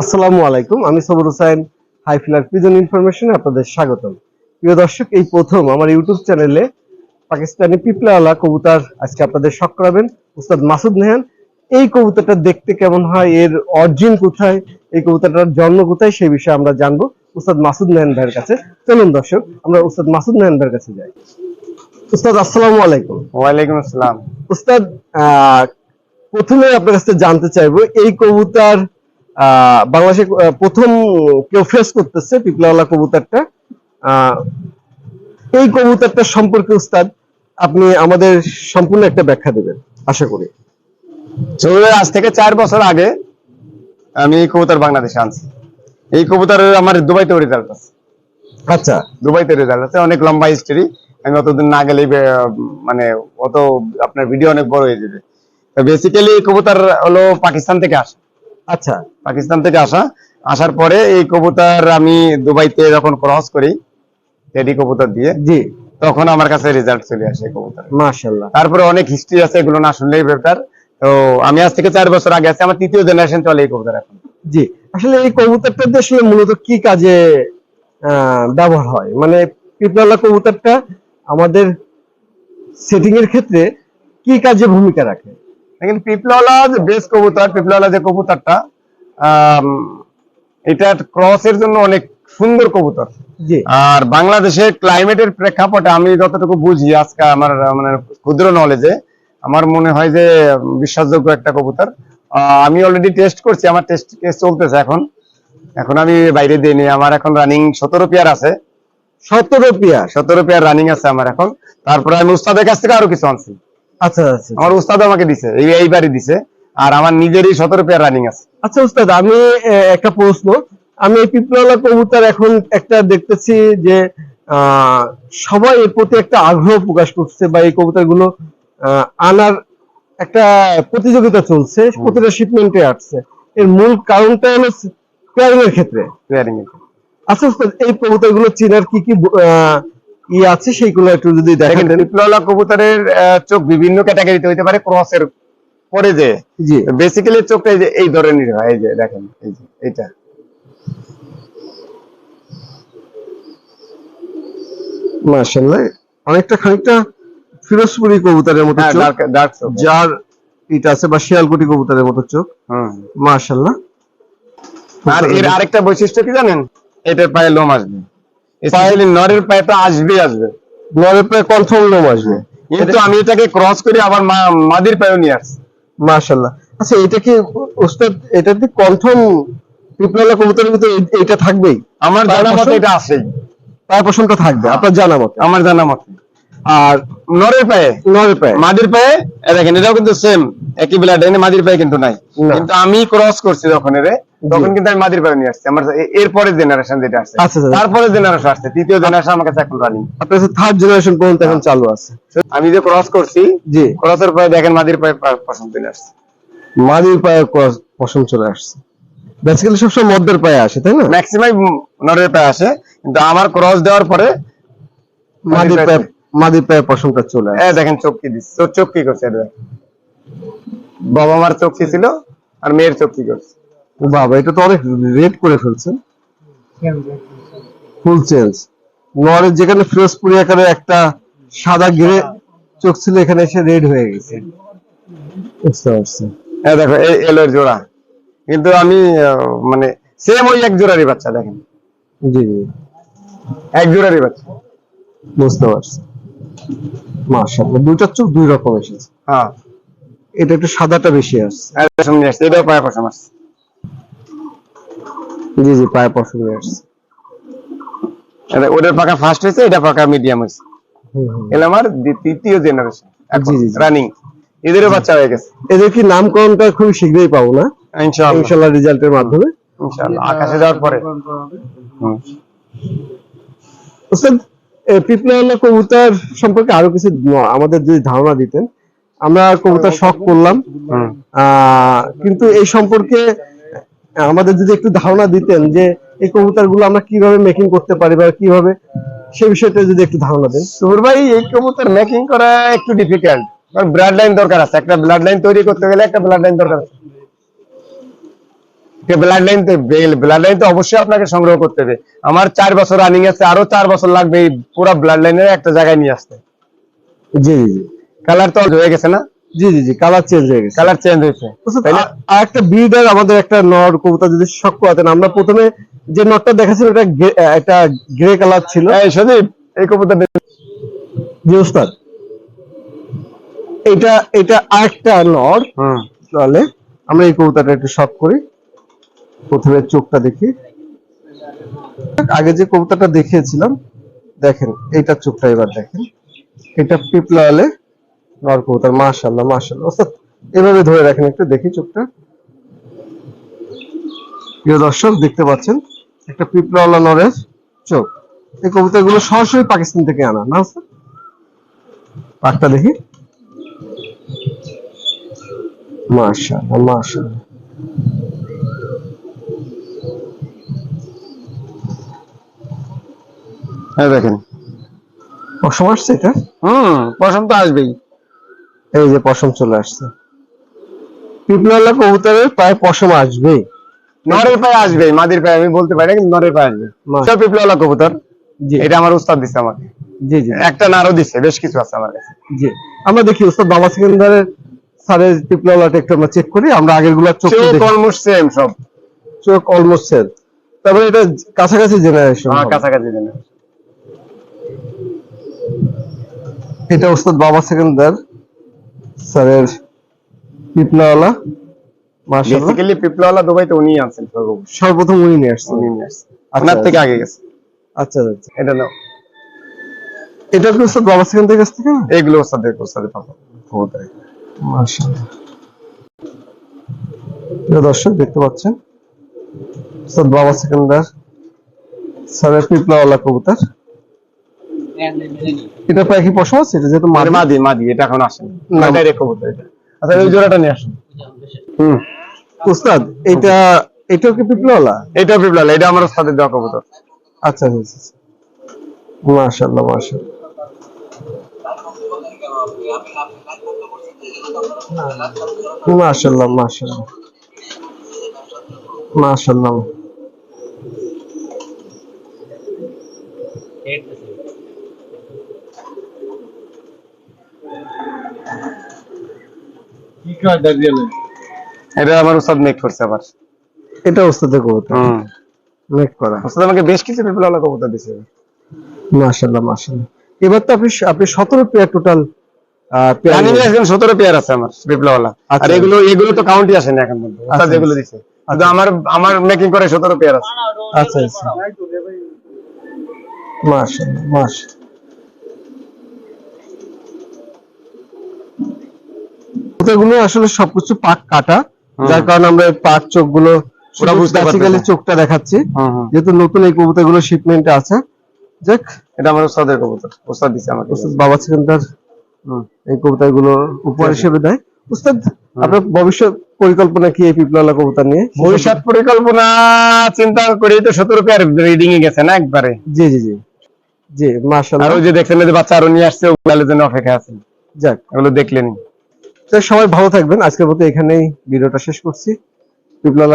আসসালামু আলাইকুম আমি সবুর হোসেন হাইফিলার পিজন ইনফরমেশনে আপনাদের স্বাগতম। প্রিয় দর্শক এই প্রথম আমার ইউটিউব চ্যানেলে পাকিস্তানি পিপলাওয়ালা কবুতর আজকে আপনাদের শখ করাবেন। উস্তাদ মাসুদ নেহান এই কবুতরটা দেখতে কেমন হয়? এর অরিজিন কোথায়? এই কবুতরটার জন্ম কোথায়? সেই বিষয়ে আমরা জানব উস্তাদ মাসুদ নেহান ভাইয়ের কাছে। চলুন দর্শক আমরা উস্তাদ মাসুদ নেহান ভাইয়ের কাছে যাই। উস্তাদ আসসালামু আলাইকুম। ওয়ালাইকুম আসসালাম। উস্তাদ আহ, প্রথমে আপনার কাছে জানতে চাইব এই কবুতর বাংলাদেশে প্রথম কেউ ফেস করতেছে পিপলাওয়ালা কবুতরটা। এই কবুতরটা সম্পর্কে উস্তাদ আপনি আমাদের সম্পূর্ণ একটা ব্যাখ্যা দেবেন আশা করি। আজ থেকে চার বছর আগে আমি এই কবুতর বাংলাদেশে আনছি। এই কবুতর আমার দুবাইতে রেজাল্ট আছে। আচ্ছা। দুবাইতে রেজাল্ট আছে অনেক লম্বা হিস্টরি আমি অতদিন না গেলেই মানে অত আপনার ভিডিও অনেক বড় হয়ে যাবে। বেসিক্যালি এই কবুতর হলো পাকিস্তান থেকে আসা। আচ্ছা। পাকিস্তান থেকে আসা। আসার পরে এই কবুতর আমি দুবাইতে যখন ক্রস করি টেডি কবুতর দিয়ে জি। তখন আমার কাছে রেজাল্ট চলে আসে কবুতর মাশাল্লাহ তারপরে অনেক হিস্ট্রি আছে এগুলো না শুনলেই বেটার তো আমি আজ থেকে চার বছর আগে আছি আমার তৃতীয় জেনারেশন চলে এই কবুতর এখন। জি। আসলে এই কবুতরটা আসলে মূলত কি কাজে আহ, ব্যবহার হয়? মানে পিপলাওয়ালা কবুতরটা আমাদের সেটিং এর ক্ষেত্রে কি কাজে ভূমিকা রাখে? পিপলওয়ালা যে বেস কবুতর পিপলওয়ালা যে কবুতরটা এটা ক্রসের জন্য অনেক সুন্দর কবুতর। আর বাংলাদেশের ক্লাইমেটের প্রেক্ষাপটে আমি যতটুকু বুঝি আজকে আমার মানে ক্ষুদ্র নলেজে আমার মনে হয় যে বিশ্বাসযোগ্য একটা কবুতর। আহ, আমি অলরেডি টেস্ট করছি আমার টেস্ট কেস চলতেছে এখন। এখন আমি বাইরে দিইনি আমার এখন রানিং সতেরো পেয়ার আছে। সতেরো পিয়া সতেরো পেয়ার রানিং আছে আমার এখন। তারপরে আমি উস্তাদের কাছ থেকে আরও কিছু আনছি। আচ্ছা আচ্ছা। আমার উস্তাদ আমাকে দিছে এই দিছে আর আমার নিজেরই সতেরো পেয়ার রানিং আছে। আচ্ছা উস্তাদ আমি একটা প্রশ্ন। আমি এই পিপলাওয়ালা কবুতর এখন একটা দেখতেছি যে সবাই এর প্রতি একটা আগ্রহ প্রকাশ করছে বা এই কবুতরগুলো আহ, আনার একটা প্রতিযোগিতা চলছে প্রতিটা শিপমেন্টে আসছে। এর মূল কারণটা হলো পেয়ারিং এর ক্ষেত্রে। পেয়ারিং আচ্ছা উস্তাদ এই কবুতরগুলো চেনার কি কি আহ, ই আছে সেইগুলো একটু যদি দেখেন। কবুতরের চোখ বিভিন্ন ক্যাটাগরিতে হইতে পারে ক্রসের পরে যে বেসিক্যালি চোখটা এই যে এই ধরনের হয় এই যে দেখেন এই যে মাশাআল্লাহ অনেকটা খানিকটা ফিরোজপুরি কবুতরের মতো হ্যাঁ চোখ। যার ইটা আছে বা শিয়ালকুটি কবুতরের মতো চোখ। মাশাআল্লাহ। আর এর আরেকটা বৈশিষ্ট্য কি জানেন? এটার পায়ে লোম আসবে। নরের পায়ে আসবে আসবে। নরে প্রায় কনফার্ম লোম আসবে। কিন্তু আমি এটাকে ক্রস করে আবার মাদির পায়েও নিয়ে আসছি। মাশাআল্লাহ। আচ্ছা এটা কি ওস্তাদ এটা কি কনফার্ম পিপলালা কবুতরের ভিতরে এইটা থাকবেই? আমার জানা মতে এটা আসেই। পায়ের পশমটা থাকবে আপনার জানা মতে। আমার জানা মতে। আর নরের পায়ে নরে পায়ে মাদির পায়ে? দেখেন এটাও কিন্তু সেম একই ব্লাড এনে মাদির পায়ে কিন্তু নাই। কিন্তু আমি ক্রস করছি যখন এরে তখন কিন্তু আমি মাদির পায়ে নিয়ে আসছি। আমার এ- এরপরের জেনারেশন যেটা আসছে। তারপরে জেনারেশন আসছে। তৃতীয় জেনারেশন আমার কাছে এখন রানিং আপনার থার্ড জেনারেশন পর্যন্ত এখন চালু আছে। আমি যে ক্রস করছি জি। ক্রসের পরে দেখেন মাদির পায়ে পছন্দ চলে আসছে। মাদির পায়ে ক- পশম চলে আসছে। বেসিক্যালি সবসময় মধ্যের পায়ে আসে তাই না? ম্যাক্সিমাম নরের পায়ে আসে। কিন্তু আমার ক্রস দেওয়ার পরে মাদির পায়ে মাদির পায়ে পশমটা চলে আসে। দেখেন চোখ কি দিচ্ছে। তোর চোখ কি করছে বাবা মার চোখ কি ছিল আর মেয়ের চোখ কি করছে। বাবা এটা তো অনেক রেড করে ফেলছেন ফুল চেঞ্জ নরের যেখানে ফিরোজপুরি আকারে একটা সাদা গিরে চোখ ছিল এখানে এসে রেড হয়ে গেছে। বুঝতে পারছি। এই দেখো এই এলোর জোড়া। কিন্তু আমি মানে সেম ওই এক জোড়ারই বাচ্চা দেখেন। জি জি। এক জোড়ারই বাচ্চা। বুঝতে পারছি। মাশাআল্লাহ দুইটা চোখ দুই রকম এসেছে। হ্যাঁ। এটা একটু সাদাটা বেশি আসছে। আর পশম নিয়ে আসছে। জি জি পায়ে পশম নিয়ে আসছে এটা ওদের পাকা ফার্স্ট হয়েছে এটা পাকা মিডিয়াম হয়েছে। হুম। আমার তৃতীয় জেনারেশন জি, জি। রানিং এদেরও বাচ্চা হয়ে গেছে। এদের কি নামকরণটা খুব শীঘ্রই পাবো না? ইনশাআল্লাহ। ইনশাল্লাহ রেজাল্টের মাধ্যমে। ইনশাআল্লাহ আকাশে যাওয়ার পরে। হুম। ওস্তাদ পিপলাওয়ালা কবুতর সম্পর্কে আরও কিছু আমাদের যদি ধারণা দিতেন আমরা কবুতর শখ করলাম। কিন্তু এই সম্পর্কে আমাদের যদি একটু ধারণা দিতেন যে এই কবুতরগুলো আমরা কীভাবে মেকিং করতে পারি বা কীভাবে সে বিষয়টা যদি একটু ধারণা দেন। সুর ভাই এই কবুতর মেকিং করা একটু ডিফিকাল্ট ব্লাড লাইন দরকার আছে। একটা ব্লাড লাইন তৈরি করতে গেলে একটা ব্লাড লাইন দরকার আছে। ব্লাড লাইন ব্লাড লাইন তো অবশ্যই আপনাকে সংগ্রহ করতে হবে। আমার চার বছর রানিং আছে আরও চার বছর লাগবে এই পুরো ব্লাড লাইনের একটা জায়গায় নিয়ে আসতে। জি জি। কালার তো হয়ে গেছে না? জি জি জি কালার চেঞ্জ হয়ে গেছে। কালার চেঞ্জ হয়েছে। আর একটা ব্রিডার আমাদের একটা নর যদি শখ করাতেন আমরা প্রথমে যে নটটা দেখাচ্ছিলাম এটা একটা গ্রে কালার ছিল। এই এই জি ওস্তাদ। এটা এটা আরেকটা নর। তাহলে আমরা এই কবুতরটা একটু শখ করি। প্রথমে চোখটা দেখি। আগে যে কবুতরটা দেখিয়েছিলাম দেখেন এইটা চোখটা এবার দেখেন। এটা পিপলালে নর কবুতর মাশাল্লাহ মাশাল্লাহ ওস্তাদ, এভাবে ধরে রাখেন একটু, দেখি চোখটা। প্রিয় দর্শক, দেখতে পাচ্ছেন, একটা পিপলাওয়ালা নরের চোখ। এই কবুতরগুলো সরাসরি পাকিস্তান থেকে আনা, না ওস্তাদ? পাকটা দেখি। মাশাআল্লাহ। এই দেখেন। পশম আসছে এটা? হুম, পশম তো আসবেই। এই যে পশম চলে আসছে। পিপলাওয়ালা কবুতরের প্রায় পশম আসবে নরের পায়ে আসবে মাদির পায়ে আমি বলতে পারি কিন্তু নরের পায়ে আসবে। সব পিপলাওয়ালা কবুতর। জি। এটা আমার উস্তাদ দিচ্ছে আমাকে। জি জি। একটা নারও দিচ্ছে বেশ কিছু আছে আমার কাছে। জি। আমরা দেখি ওস্তাদ বাবা সেকেন্দারের স্যারের পিপলাওয়ালাটা একটু আমরা চেক করি আমরা আগেরগুলা চোখ চোখ অলমোস্ট সেম সব। চোখ অলমোস্ট সেল তারপরে এটা কাছাকাছি জেনারেশন আমার কাছাকাছি দিনে এটা ওস্তাদ বাবা সেকেন্দার স্যারের পিপলাওয়ালা মাশাআল্লাহ। বেসিক্যালি পিপলাওয়ালা দুবাইতে উনি আনছেন সর্বপ্রথম। উনি নিয়ে আসছেন। উনি নিয়ে আসছেন। আপনার থেকে আগে গেছে। আচ্ছা আচ্ছা। এটা নাও। এটা কি ওস্তাদ বাবা কাছ থেকে? না এগুলো ওস্তাদের ওস্তাদের পাবো মাশাআল্লাহ। প্রিয় দর্শক দেখতে পাচ্ছেন? স্যার বাবা সেকেন্দার স্যারের পিপলাওয়ালা কবুতর। এটা প্রায় কি পশম আছে? এটা যেহেতু মাদি। মাদি মাদি এটা এখন আসেনি না। ডাইরেক্ট কবুতর এটা। আচ্ছা ওই জোড়াটা নিয়ে আসুন। হুম। উস্তাদ এটা এটাও কি পিপলাওয়ালা? এটা পিপলাওয়ালা এটা আমার ওস্তাদের দেওয়া কবুতর। আচ্ছা আচ্ছা আচ্ছা। মাশাআল্লাহ মাশাআল্লাহ। মাশাআল্লাহ মাশাআল্লাহ। এটা আমার ওস্তাদ মেক করছে আবার। এটা কবুতর। হুম। মেক করা। ওস্তাদ আমাকে বেশ কিছু পিপলাওয়ালা কবুতর দিছে। মাশাআল্লাহ মাশাআল্লাহ। এবার তো আপনি আপনি 17 পেয়ার টোটাল রানিং এখন সতেরো পেয়ার আছে আমার পিপলাওয়ালা আর আচ্ছা। এগুলো এগুলো তো কাউন্টই আসে না এখন পর্যন্ত। ওস্তাদ আচ্ছা। যেগুলো দিছে। কিন্তু আমার আমার মেকিং করে সতেরো পেয়ার আছে। আচ্ছা আচ্ছা। মাশাআল্লাহ মাশাআল্লাহ। কবুতরগুলো আসলে সবকিছু পাক কাটা যার কারণে আমরা পাক পারতেছে। বেসিক্যালি চোখটা দেখাচ্ছি। যেহেতু নতুন এই কবুতরগুলো শিপমেন্টে আছে। যাক এটা আমার ওস্তাদের কবুতর। ওস্তাদ দিছে আমাকে। উস্তাদ বাবা হুম। এই কবুতরগুলো উপহার হিসেবে দেয়। উস্তাদ আপনার ভবিষ্যৎ পরিকল্পনা কি এই পিপলাওয়ালা কবুতর নিয়ে? ভবিষ্যৎ পরিকল্পনা চিন্তা করি তো সতেরো পেয়ার রিডিং এ গেছে না একবারে? জি জি জি। জি আর মাশাআল্লাহ ওই যে দেখছেন যে বাচ্চা আরও নিয়ে আসছে ওগুলো জন্য অপেক্ষা আছে। যাক। ওগুলো দেখলেন তো সবাই ভালো থাকবেন। আজকের মতো এখানেই ভিডিওটা শেষ করছি। পিপলাওয়ালা